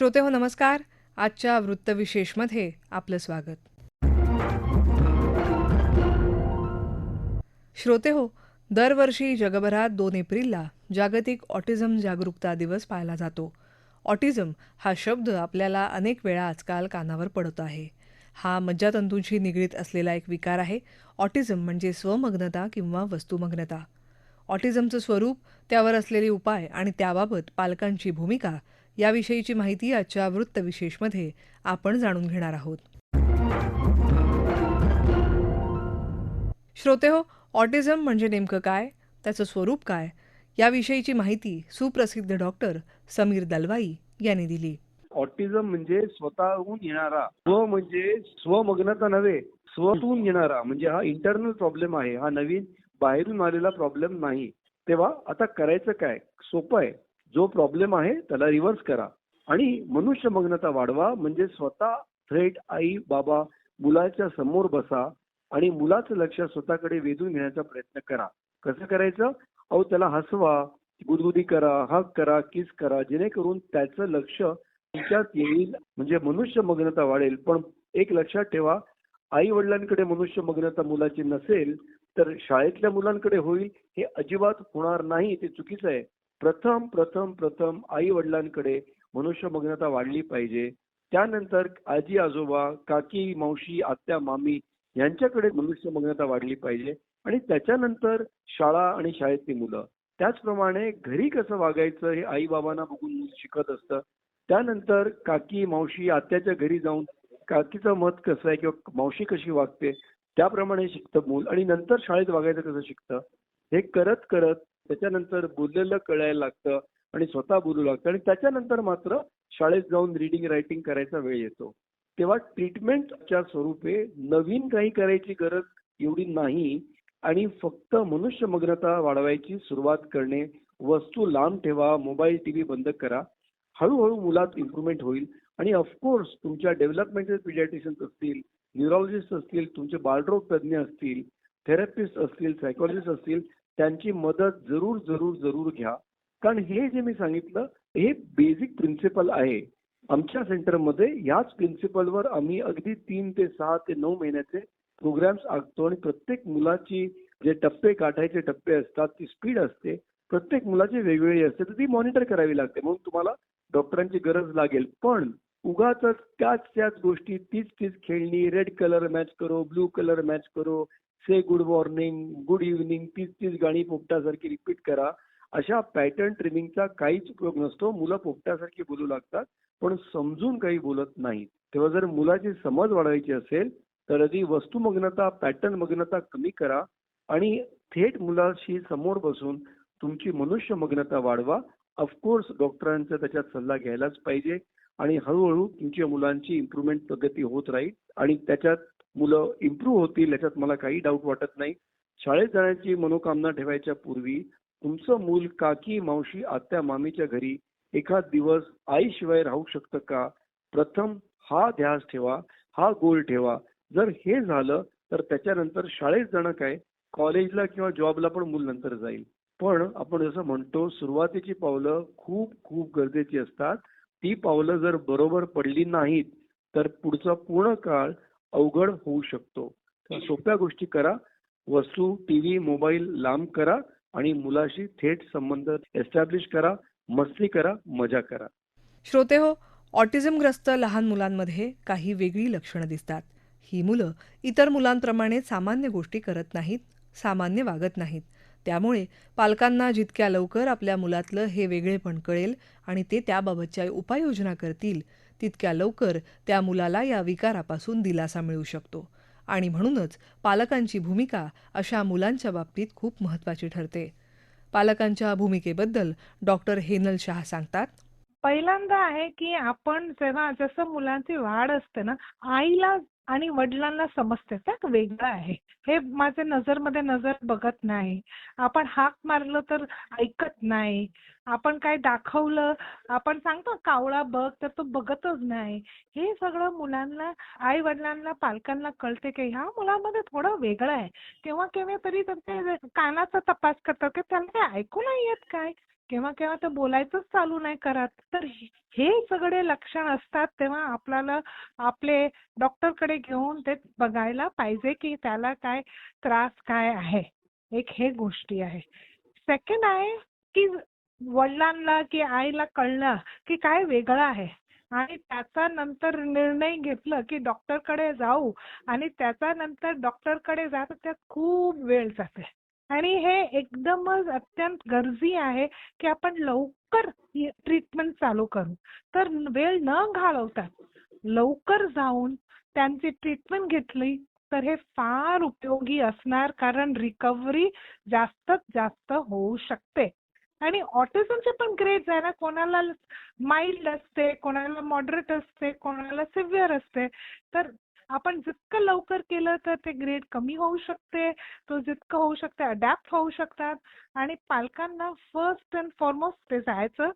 श्रोते हो नमस्कार. आजच्या वृत्तविशेषमध्ये आपलं स्वागत. श्रोते हो दरवर्षी जगभरात दोन एप्रिलला जागतिक ऑटिझम जागरूकता दिवस पाळला जातो. ऑटिझम हा शब्द आपल्याला अनेक वेळा आजकाल कानावर पडत आहे. हा मज्जातंतूंशी निगडीत असलेला एक विकार आहे. ऑटिझम म्हणजे स्वमग्नता किंवा वस्तुमग्नता. ऑटिझमचं स्वरूप त्यावर असलेले उपाय आणि त्याबाबत पालकांची भूमिका याविषयीची माहिती आजच्या वृत्तविशेषमध्ये आपण जाणून घेणार आहोत. श्रोते हो ऑटिझम म्हणजे नेमकं काय? त्याचं स्वरूप काय? याविषयीची माहिती सुप्रसिद्ध डॉक्टर समीर दलवाई यांनी दिली. ऑटिझम म्हणजे स्वतःहून येणारा स्व म्हणजे स्वमग्नता नव्हे स्वतून येणारा म्हणजे हा इंटरनल प्रॉब्लेम आहे. हा नवीन बाहेरून आलेला प्रॉब्लेम नाही. तेव्हा आता करायचं काय? सोपं आहे. जो प्रॉब्लेम आहे त्याला रिव्हर्स करा. आणि मनुष्य मग्नता वाढवा म्हणजे स्वतः थेट आई बाबा मुलाच्या समोर बसा आणि मुलाचं लक्ष स्वतःकडे वेधून घेण्याचा प्रयत्न करा. कसं करायचं? अहो त्याला हसवा गुदगुदी करा हक करा किस करा जेणेकरून त्याचं लक्ष तिच्यात येईल. म्हणजे मनुष्य मग्नता वाढेल. पण एक लक्षात ठेवा आई वडिलांकडे मनुष्य मग्नता मुलाची नसेल तर शाळेतल्या मुलांकडे होईल हे अजिबात होणार नाही ते चुकीचं आहे. प्रथम प्रथम प्रथम आई वडिलांकडे मनुष्यमग्नता वाढली पाहिजे. त्यानंतर आजी आजोबा काकी मावशी आत्या मामी यांच्याकडे मनुष्यमग्नता वाढली पाहिजे आणि त्याच्यानंतर शाळा आणि शाळेतली मुलं. त्याचप्रमाणे घरी कसं वागायचं हे आई बाबांना बघून मूल शिकत असतं. त्यानंतर काकी मावशी आत्याच्या घरी जाऊन काकीचं मत कसं आहे किंवा मावशी कशी वागते त्याप्रमाणे शिकतं मूल आणि नंतर शाळेत वागायचं कसं शिकतं हे करत करत त्याच्यानंतर बोललेलं कळायला लागतं आणि स्वतः बोलू लागतं. आणि त्याच्यानंतर मात्र शाळेत जाऊन रिडिंग रायटिंग करायचा वेळ येतो. तेव्हा ट्रीटमेंटच्या स्वरूपे नवीन काही करायची गरज एवढी नाही आणि फक्त मनुष्य मग्नता वाढवायची सुरुवात करणे वस्तू लांब ठेवा मोबाईल टीव्ही बंद करा हळूहळू मुलात इम्प्रुव्हमेंट होईल. आणि ऑफकोर्स तुमच्या डेव्हलपमेंटल पिडियाट्रिशियन्स असतील न्युरोलॉजिस्ट असतील तुमचे बालरोग तज्ज्ञ असतील थेरपिस्ट असतील सायकोलॉजिस्ट असतील त्यांची मदत जरूर जरूर जरूर घ्या. कारण हे जे मी सांगितलं हे बेसिक प्रिन्सिपल आहे. आमच्या सेंटरमध्ये याच प्रिन्सिपलवर आम्ही अगदी तीन ते सहा ते नऊ महिन्याचे प्रोग्राम्स आखतो आणि प्रत्येक मुलाची जे टप्पे गाठायचे टप्पे असतात ती स्पीड असते. प्रत्येक मुलाची वेगवेगळी असते तर ती मॉनिटर करावी लागते. म्हणून तुम्हाला डॉक्टरांची गरज लागेल. पण उगाच त्याच त्याच गोष्टी तीच तीच खेळणी रेड कलर मॅच करो ब्लू कलर मॅच करो से गुड मॉर्निंग गुड इव्हनिंग तीच तीच गाणी पोपटासारखी रिपीट करा. अशा पॅटर्न ट्रेनिंगचा काहीच उपयोग नसतो. मुलं पोपटासारखी बोलू लागतात पण समजून काही बोलत नाहीत. तेव्हा जर मुलाची समज वाढवायची असेल तर आधी वस्तुमग्नता पॅटर्न मग्नता कमी करा आणि थेट मुलाशी समोर बसून तुमची मनुष्य मग्नता वाढवा ऑफकोर्स डॉक्टरांचा त्याच्यात सल्ला घ्यायलाच पाहिजे आणि हळूहळू तुमच्या मुलांची इम्प्रुव्हमेंट प्रगती होत राहील आणि त्याच्यात मुलं इम्प्रूव्ह होतील याच्यात मला काही डाऊट वाटत नाही. शाळेत जाण्याची मनोकामना ठेवायच्या पूर्वी तुमचं मूल काकी मावशी आत्या मामीच्या घरी एखाद दिवस आईशिवाय राहू शकतं का? प्रथम हा ध्यास ठेवा हा गोल ठेवा. जर हे झालं तर त्याच्यानंतर शाळेत जाणं काय? कॉलेजला किंवा जॉबला पण मूल नंतर जाईल. पण आपण जसं म्हणतो सुरुवातीची पावलं खूप खूप गरजेची असतात. ती पावलं जर बरोबर पडली नाहीत तर पुढचा पूर्ण काळ अवघड होऊ शकतो. सोप्या गोष्टी करा. वस्तू टीव्ही मोबाईल लांब करा आणि मुलाशी थेट संबंध एस्टॅब्लिश करा. मस्ती करा मजा करा. श्रोते हो ऑटिझमग्रस्त लहान मुलांमध्ये काही वेगळी लक्षणं दिसतात. ही मुलं इतर मुलांप्रमाणे सामान्य गोष्टी करत नाहीत सामान्य वागत नाहीत. त्यामुळे पालकांना जितक्या लवकर आपल्या मुलातलं हे वेगळेपण कळेल आणि ते त्याबाबतच्या उपाययोजना करतील तितक्या लवकर त्या मुलाला या विकारापासून दिलासा मिळू शकतो. आणि म्हणूनच पालकांची भूमिका अशा मुलांच्या बाबतीत खूप महत्त्वाची ठरते. पालकांच्या भूमिकेबद्दल डॉक्टर हेनल शहा सांगतात पहिल्यांदा आहे की आपण जेव्हा जसं मुलांची वाढ असते ना आईला आणि वडिलांना समजते त्यात वेगळं आहे? हे माझ्या नजरमध्ये नजर बघत नाही. आपण हाक मारलं तर ऐकत नाही. आपण काय दाखवलं? आपण सांगतो कावळा बघ तर तो बघतच नाही. हे सगळं मुलांना आई वडिलांना पालकांना कळते की ह्या मुलामध्ये थोडं वेगळं आहे. केव्हा केव्हा तरी त्यांचे कानाचा तपास करतात की त्यांना ऐकू नाही येत काय? केव्हा केव्हा तर बोलायचंच चालू नाही करत. तर हे- सगळे लक्षण असतात तेव्हा आपल्याला आपले डॉक्टरकडे घेऊन ते बघायला पाहिजे की त्याला काय त्रास काय आहे. एक हे गोष्टी आहे. सेकंड आहे की वडिलांना की आईला कळलं की काय वेगळं आहे. आणि त्याचा नंतर निर्णय घेतलं की डॉक्टरकडे जाऊ. आणि त्याचा नंतर डॉक्टरकडे जात त्यात खूप वेळ जाते. आणि हे एकदमच अत्यंत गरजी आहे की आपण लवकर ट्रीटमेंट चालू करू. तर वेळ न घालवता लवकर जाऊन त्यांची ट्रीटमेंट घेतली तर हे फार उपयोगी असणार कारण रिकव्हरी जास्तच जास्त होऊ शकते. आणि ऑटिझमचे पण ग्रेज आहे ना कोणाला माइल्ड असते कोणाला मॉडरेट असते कोणाला सिव्हिअर असते. तर आपण जितकं लवकर केलं तर ते ग्रेड कमी होऊ शकते. तो जितकं होऊ शकते अडॅप्ट होऊ शकतात. आणि पालकांना फर्स्ट अँड फॉरमोस्ट ते जायचं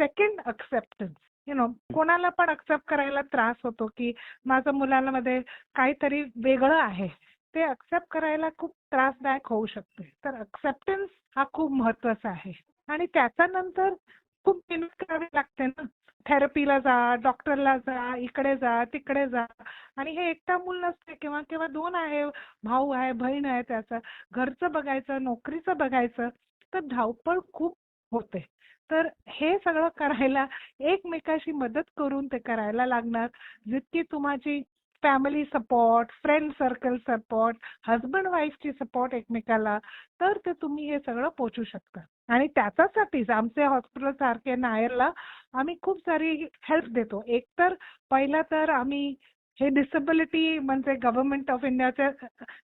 सेकंड अक्सेप्टन्स यु नो कोणाला पण अक्सेप्ट करायला त्रास होतो की माझं मुलांमध्ये काहीतरी वेगळं आहे. ते अक्सेप्ट करायला खूप त्रासदायक होऊ शकते. तर अक्सेप्टन्स हा खूप महत्त्वाचा आहे. आणि त्याच्यानंतर खूप मेहनत करावी लागते ना. थेरपीला जा डॉक्टरला जा इकडे जा तिकडे जा. आणि हे एकटा मूल नसते किंवा किंवा दोन आहे भाऊ आहे बहीण आहे त्याचा. घरचं बघायचं नोकरीचं बघायचं तर धावपळ खूप होते. तर हे सगळं करायला एकमेकाशी मदत करून ते करायला लागणार. जितकी तुमची family support friend circle support husband वाईफची support एकमेकाला तर ते तुम्ही हे सगळं पोचू शकता. आणि त्याच्यासाठीच आमचे हॉस्पिटल सारखे नायरला आम्ही खूप सारी हेल्प देतो. एक तर पहिला तर आम्ही हे डिसेबिलिटी म्हणजे गव्हर्नमेंट ऑफ इंडियाच्या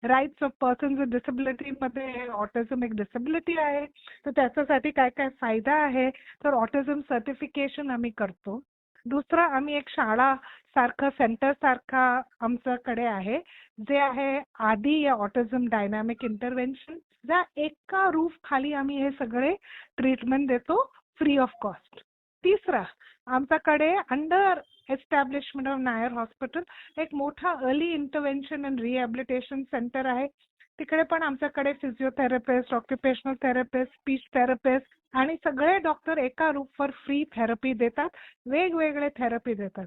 rights of person with disability मध्ये ऑटिझम एक डिसेबिलिटी आहे. तर त्याच्यासाठी काय काय फायदा आहे? तर ऑटिझम सर्टिफिकेशन आम्ही करतो. दुसरं आम्ही एक शाळा सारखं सेंटर सारखा आमच्याकडे आहे जे आहे आधी या ऑटिझम डायनामिक इंटरव्हेन्शन ज्या एका रूफ खाली आम्ही हे सगळे ट्रीटमेंट देतो फ्री ऑफ कॉस्ट तिसरा आमच्याकडे under establishment of Nair hospital एक मोठा early intervention and rehabilitation centre आहे. तिकडे पण आमच्याकडे physiotherapist occupational therapist speech therapist आणि सगळे डॉक्टर एका रूफवर फ्री थेरपी देतात. वेगवेगळे थेरपी देतात.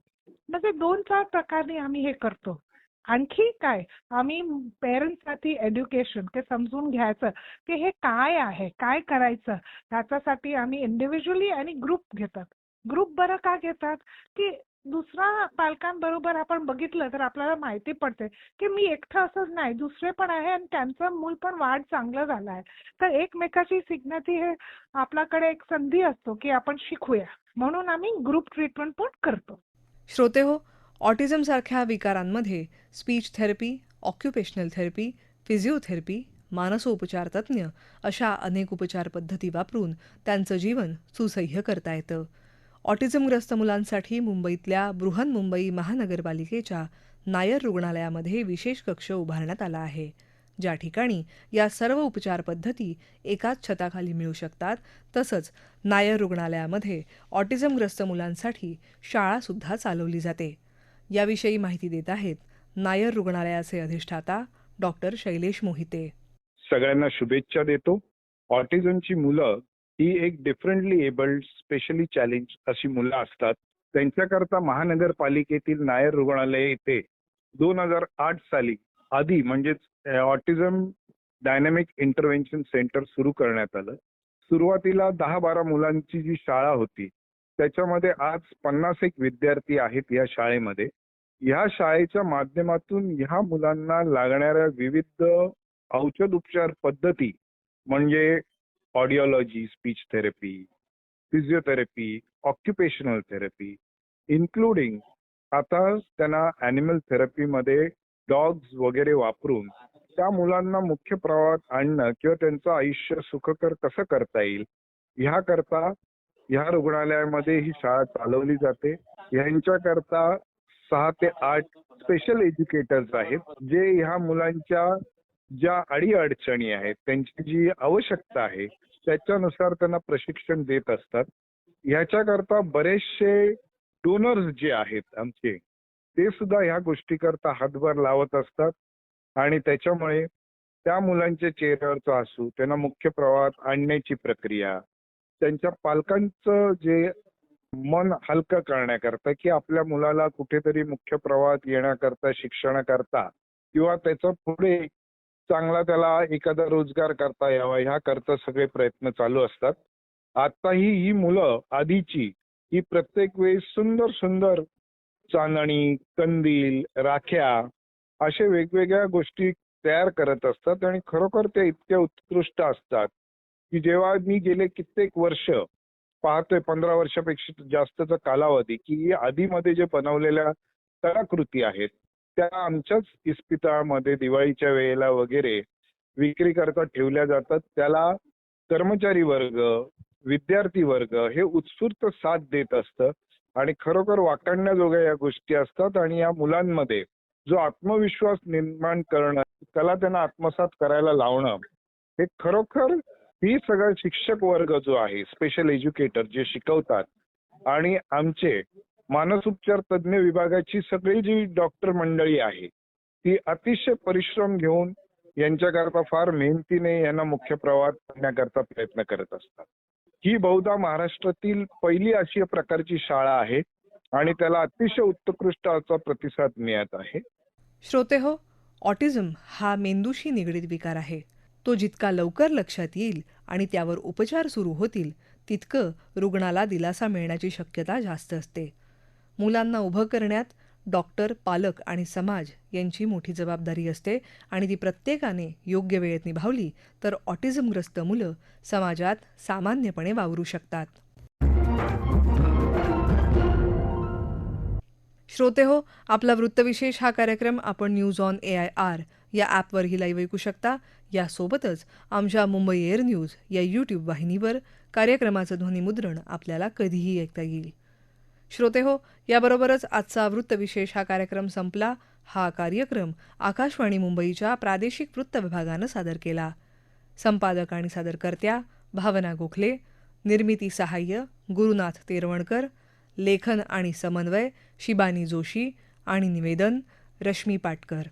म्हणजे दोन चार प्रकारने आम्ही हे करतो. आणखी काय? आम्ही पेरेंट्ससाठी एज्युकेशन ते समजून घ्यायचं की हे काय आहे? काय करायचं? ह्याच्यासाठी आम्ही इंडिव्हिज्युअली आणि ग्रुप घेतात. ग्रुप बरं का घेतात? की दुसरा पालकांबरोबर आपण बघितलं तर आपल्याला माहिती पडते की मी एकटं असंच नाही दुसरे पण आहे आणि त्यांचं मूल पण वाढ चांगलं झालं आहे. तर एकमेकाची शिकण्याची हे आपल्याकडे एक संधी असतो की आपण शिकूया. म्हणून आम्ही ग्रुप ट्रीटमेंट पण करतो. श्रोते हो ऑटिझमसारख्या विकारांमध्ये speech therapy occupational therapy physiotherapy मानसोपचार तज्ज्ञ अशा अनेक उपचार पद्धती वापरून त्यांचं जीवन सुसह्य करता येतं. ऑटिझमग्रस्त मुलांसाठी मुंबईतल्या बृहन्मुंबई महानगरपालिकेच्या नायर रुग्णालयामध्ये विशेष कक्ष उभारण्यात आला आहे. ज्या ठिकाणी या सर्व उपचार पद्धती एकाच छताखाली मिळू शकतात तसंच नायर रुग्णालयामध्ये ऑटिझमग्रस्त मुलांसाठी शाळासुद्धा चालवली जाते. याविषयी माहिती देत आहेत नायर रुग्णालयाचे अधिष्ठाता डॉक्टर शैलेश मोहिते. सगळ्यांना शुभेच्छा देतो. ऑटिझमची मुलं ही एक डिफरंटली एबल्ड स्पेशली चॅलेंज अशी मुलं असतात. त्यांच्याकरता महानगरपालिकेतील नायर रुग्णालय येथे दोन हजार आठ साली आधी म्हणजेच ऑटिझम डायनॅमिक इंटरव्हेन्शन सेंटर सुरू करण्यात आलं. सुरुवातीला दहा बारा मुलांची जी शाळा होती त्याच्यामध्ये आज पन्नास एक विद्यार्थी आहेत या शाळेमध्ये. ह्या शाळेच्या माध्यमातून ह्या मुलांना लागणाऱ्या विविध औषध उपचार पद्धती म्हणजे audiology speech therapy physiotherapy occupational therapy including आता त्यांना अॅनिमल थेरपीमध्ये डॉग्स वगैरे वापरून त्या मुलांना मुख्य प्रवाहात आणणं किंवा त्यांचं आयुष्य सुखकर कसं करता येईल ह्याकरता ह्या रुग्णालयामध्ये ही शाळा चालवली जाते. ह्यांच्याकरता सहा ते आठ स्पेशल एज्युकेटर्स आहेत जे ह्या मुलांच्या ज्या अडी अडचणी आहेत त्यांची जी आवश्यकता आहे त्याच्यानुसार त्यांना प्रशिक्षण देत असतात. ह्याच्याकरता बरेचसे डोनर्स जे आहेत आमचे ते सुद्धा ह्या गोष्टीकरता हातभार लावत असतात. आणि त्याच्यामुळे त्या मुलांच्या चेहऱ्यावरचा असू त्यांना मुख्य प्रवाहात आणण्याची प्रक्रिया त्यांच्या पालकांचं जे मन हलकं करण्याकरता की आपल्या मुलाला कुठेतरी मुख्य प्रवाहात येण्याकरता शिक्षणाकरता किंवा त्याचं पुढे चांगला त्याला एखादा रोजगार करता यावा ह्या करता सगळे प्रयत्न चालू असतात. आताही ही मुलं आधीची ही प्रत्येक वेळेस सुंदर सुंदर चांदणी कंदील राख्या असे वेगवेगळ्या गोष्टी तयार करत असतात आणि खरोखर त्या इतक्या उत्कृष्ट असतात की जेव्हा मी गेले कित्येक वर्ष पाहतोय पंधरा वर्षापेक्षा जास्तचा कालावधी की आधीमध्ये जे बनवलेल्या कलाकृती आहेत त्या आमच्याच इस्पितळामध्ये दिवाळीच्या वेळेला वगैरे विक्रीकरता ठेवल्या जातात. त्याला कर्मचारी वर्ग विद्यार्थी वर्ग हे उत्स्फूर्त साथ देत असतं आणि खरोखर वाकडण्याजोग्या या गोष्टी असतात आणि या मुलांमध्ये जो आत्मविश्वास निर्माण करणं त्याला त्यांना आत्मसात करायला लावणं हे खरोखर ही सगळं शिक्षक वर्ग जो आहे स्पेशल एज्युकेटर जे शिकवतात आणि आमचे मानसोपचार तज्ज्ञ विभागाची सगळी जी डॉक्टर मंडळी आहे ती अतिशय परिश्रम घेऊन यांच्याकरता फार मेहनतीने यांना मुख्य प्रवाहात आणण्याकरता प्रयत्न करत असतात. ही बहुधा महाराष्ट्रातील पहिली अशी प्रकारची शाळा आहे आणि त्याला अतिशय उत्कृष्ट असा प्रतिसाद मिळत आहे. श्रोते हो ऑटिझम हा मेंदूशी निगडीत विकार आहे. तो जितका लवकर लक्षात येईल आणि त्यावर उपचार सुरू होतील तितकं रुग्णाला दिलासा मिळण्याची शक्यता जास्त असते. मुलांना उभं करण्यात डॉक्टर पालक आणि समाज यांची मोठी जबाबदारी असते आणि ती प्रत्येकाने योग्य वेळेत निभावली तर ऑटिझमग्रस्त मुलं समाजात सामान्यपणे वावरू शकतात. श्रोते हो आपला वृत्तविशेष हा कार्यक्रम आपण news on A I R या ॲपवरही लाईव्ह ऐकू शकता. यासोबतच आमच्या मुंबई एअर न्यूज या यूट्यूब वाहिनीवर कार्यक्रमाचं ध्वनिमुद्रण आपल्याला कधीही ऐकता येईल. श्रोते हो याबरोबरच आजचा वृत्तविशेष हा कार्यक्रम संपला. हा कार्यक्रम आकाशवाणी मुंबईच्या प्रादेशिक वृत्त विभागानं सादर केला. संपादक आणि सादरकर्त्या भावना गोखले निर्मिती सहाय्य गुरुनाथ तेरवणकर लेखन आणि समन्वय शिबानी जोशी आणि निवेदन रश्मी पाटकर.